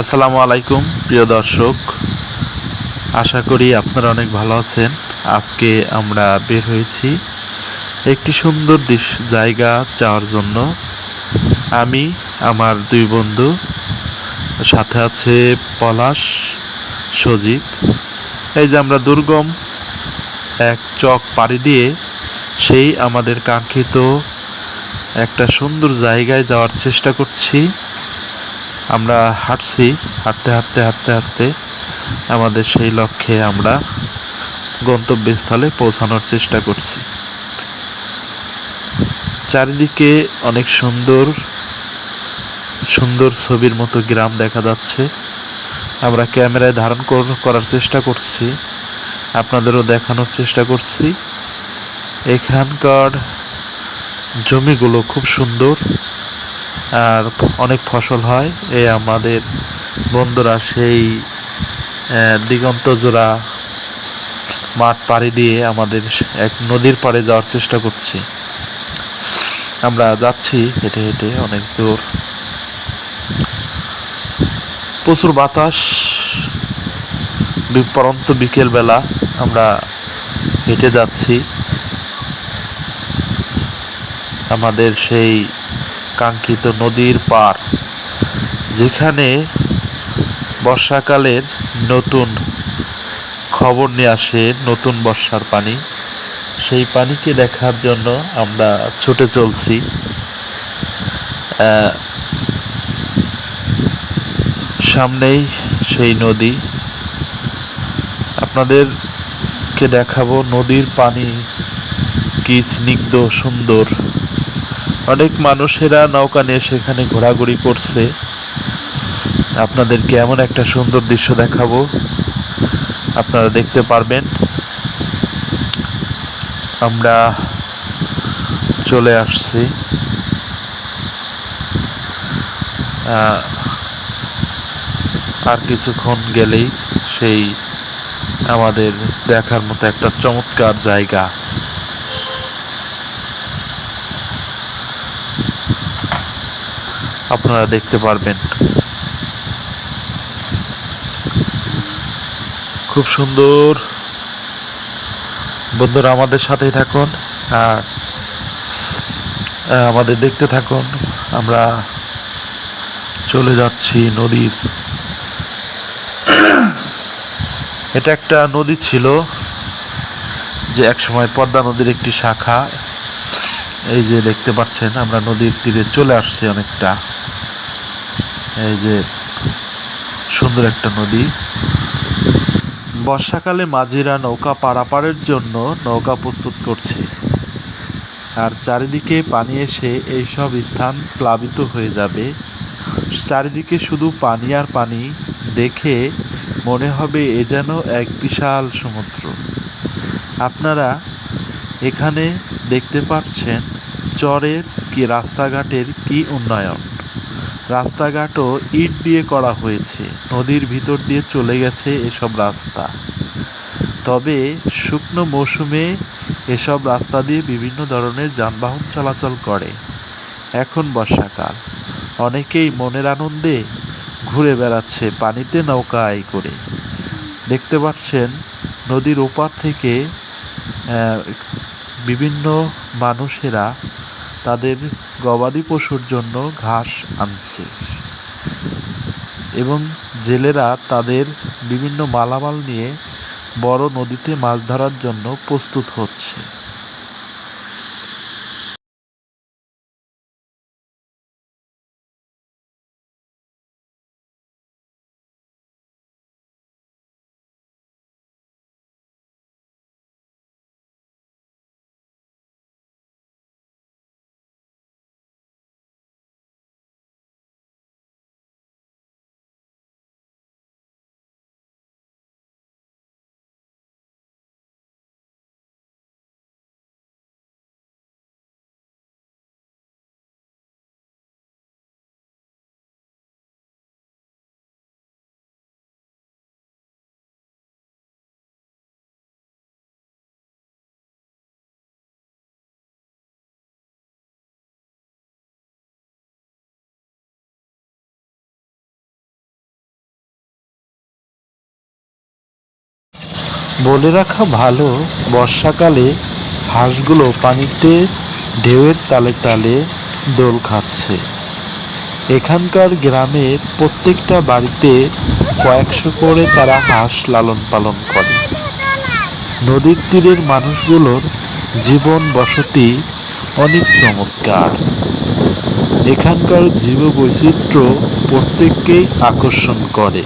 আসসালামু আলাইকুম, প্রিয় দর্শক। আশা করি আপনারা অনেক ভালো আছেন। আজকে আমরা বের হয়েছি একটি সুন্দর জায়গা যাওয়ার জন্য। আমি, আমার দুই বন্ধু, সাথে আছে পলাশ সজীব এই যে আমরা দুর্গম এক চক পাড়ি দিয়ে সেই আমাদের কাঙ্ক্ষিত একটা সুন্দর জায়গায় যাওয়ার চেষ্টা করছি। আমরা হাঁটছি, হাঁটতে হাঁটতে হাঁটতে হাঁটতে আমাদের সেই লক্ষ্যে আমরা গন্তব্যস্থলে পৌঁছানোর চেষ্টা করছি। চারিদিকে অনেক সুন্দর সুন্দর ছবির মতো গ্রাম দেখা যাচ্ছে। আমরা ক্যামেরায় ধারণ করার চেষ্টা করছি। আপনাদেরও দেখানোর চেষ্টা করছি। এখানকার জমিগুলো খুব সুন্দর। আর অনেক ফসল হয়। এ আমাদের বন্ধুরা সেই দিগন্ত জোড়া মাঠ পাড়ি দিয়ে আমাদের এক নদীর পাড়ে যাওয়ার চেষ্টা করছি। আমরা যাচ্ছি হেঁটে হেঁটে অনেক দূর। প্রচুর বাতাস পরন্ত বিকেল বেলা আমরা হেঁটে যাচ্ছি। আমাদের সেই কাঙ্ক্ষিত নদীর পার, যেখানে বর্ষাকালের নতুন খবর নিয়ে আসে, নতুন বর্ষার পানি। সেই পানিকে দেখার জন্য আমরা ছুটে চলছি। সামনেই সেই নদী। আপনাদেরকে দেখাবো নদীর পানি কি স্নিগ্ধ, সুন্দর। অনেক মানুষেরা নৌকা নিয়ে সেখানে ঘোরাঘুরি করছে। আপনাদেরকে এমন একটা সুন্দর দৃশ্য দেখাবো। আপনারা দেখতে পারবেন। আমরা চলে আসছি। আর কিছুক্ষণ গেলেই সেই আমাদের দেখার মতো একটা চমৎকার জায়গা। আপনারা দেখতে পারবেন। খুব সুন্দর। বন্ধুরা, আমাদের সাথেই থাকুন আর আমাদের দেখতে থাকুন। আমরা চলে যাচ্ছি নদীর। এটা একটা নদী ছিল যে একসময় পদ্মা নদীর একটি শাখা। এই যে দেখতে পাচ্ছেন, আমরা নদীর তীরে চলে আসছি অনেকটা। এই যে সুন্দর একটা নদী। বর্ষাকালে মাঝিরা নৌকা পারাপারের জন্য নৌকা প্রস্তুত করছে। আর চারিদিকে পানি এসে এইসব স্থান প্লাবিত হয়ে যাবে। চারিদিকে শুধু পানি আর পানি দেখে মনে হবে এ যেন এক বিশাল সমুদ্র। আপনারা এখানে দেখতে পাচ্ছেন চরের কি রাস্তাঘাটের কি উন্নয়ন? রাস্তাঘাটও ইট দিয়ে করা হয়েছে, নদীর ভিতর দিয়ে চলে গেছে এসব রাস্তা। তবে শুকনো মৌসুমে এসব রাস্তা দিয়ে বিভিন্ন ধরনের যানবাহন চলাচল করে। এখন বর্ষাকাল, অনেকেই মনের আনন্দে ঘুরে বেড়াচ্ছে পানিতে নৌকায় করে। দেখতে পাচ্ছেন, নদীর ওপার থেকে বিভিন্ন মানুষেরা তাদের গবাদি পশুর জন্য ঘাস আনছে এবং জেলেরা তাদের বিভিন্ন মালামাল নিয়ে বড় নদীতে মাছ ধরার জন্য প্রস্তুত হচ্ছে। বলে রাখা ভালো বর্ষাকালে হাঁসগুলো পানিতে ঢেউয়ের তালে তালে দোল খাচ্ছে। এখানকার গ্রামের প্রত্যেকটা বাড়িতে কয়েকশো করে তারা হাঁস লালন পালন করে। নদীর তীরের মানুষগুলোর জীবন বসতি অনেক চমৎকার। এখানকার জীববৈচিত্র্য প্রত্যেককেই আকর্ষণ করে।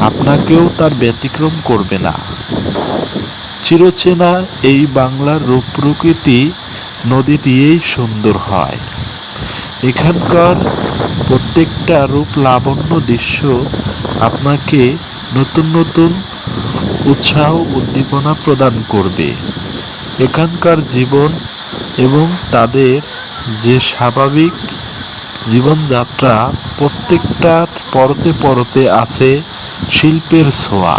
আপনাকেও তার ব্যতিক্রম করবে না। চিরচেনা এই বাংলার রূপ প্রকৃতি নদী দিয়েই সুন্দর হয়। এখানকার প্রত্যেকটা রূপ লাবণ্য দৃশ্য আপনাকে নতুন নতুন উৎসাহ উদ্দীপনা প্রদান করবে। এখানকার জীবন এবং তাদের যে স্বাভাবিক জীবনযাত্রা প্রত্যেকটা পরতে পরতে আছে শিল্পের ছোঁয়া।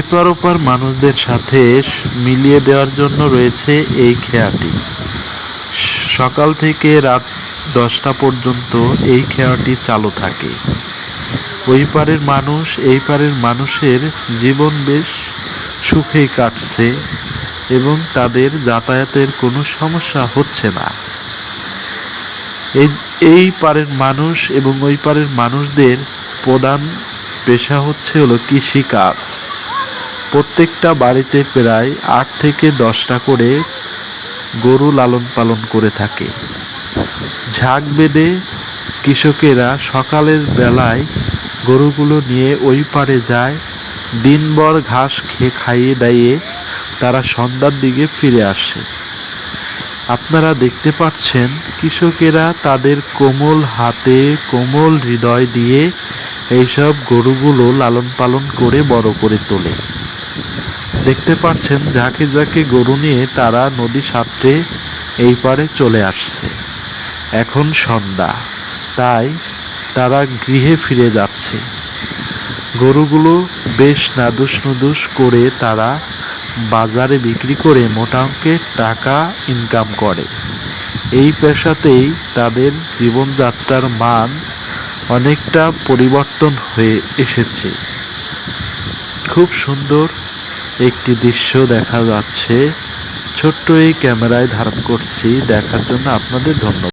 এপার ওপার মানুষদের সাথে মিলিয়ে দেওয়ার জন্য রয়েছে এই খেয়াটি। সকাল থেকে রাত দশটা পর্যন্ত এই খেয়াটি চালু থাকে। ওই পারের মানুষ, এই পারের মানুষের জীবন বেশ সুখেই কাটছে এবং তাদের যাতায়াতের কোনো সমস্যা হচ্ছে না। এই এই পারের মানুষ এবং ওই পারের মানুষদের প্রধান পেশা হচ্ছে হলো কৃষিকাজ। প্রত্যেকটা বাড়িতে প্রায় আট থেকে দশটা করে গরু লালন পালন করে থাকে। ঝাঁক বেঁধে কৃষকেরা সকালের বেলায় গরুগুলো নিয়ে ওই পারে যায়, দিনভর ঘাস খেয়ে খাইয়ে দাইয়ে তারা সন্ধ্যার দিকে ফিরে আসে। আপনারা দেখতে পাচ্ছেন কৃষকেরা তাদের কোমল হাতে কোমল হৃদয় দিয়ে এইসব গরুগুলো লালন পালন করে বড় করে তোলে। দেখতে পাচ্ছেন যাকে যাকে গরু নিয়ে তারা নদী সাঁতরে এই পারে চলে আসছে। এখন সন্ধ্যা, তাই তারা গৃহে ফিরে যাচ্ছে। গরুগুলো বেশ নাদুস নুদুস করে তারা বাজারে বিক্রি করে মোটা অঙ্কের টাকা ইনকাম করে। এই পেশাতেই তাদের জীবনযাত্রার মান অনেকটা পরিবর্তন হয়ে এসেছে। খুব সুন্দর একটি দৃশ্য দেখা যাচ্ছে। ছোট্ট এই ক্যামেরায় ধারণ করছি। দেখার জন্য আপনাদের ধন্যবাদ।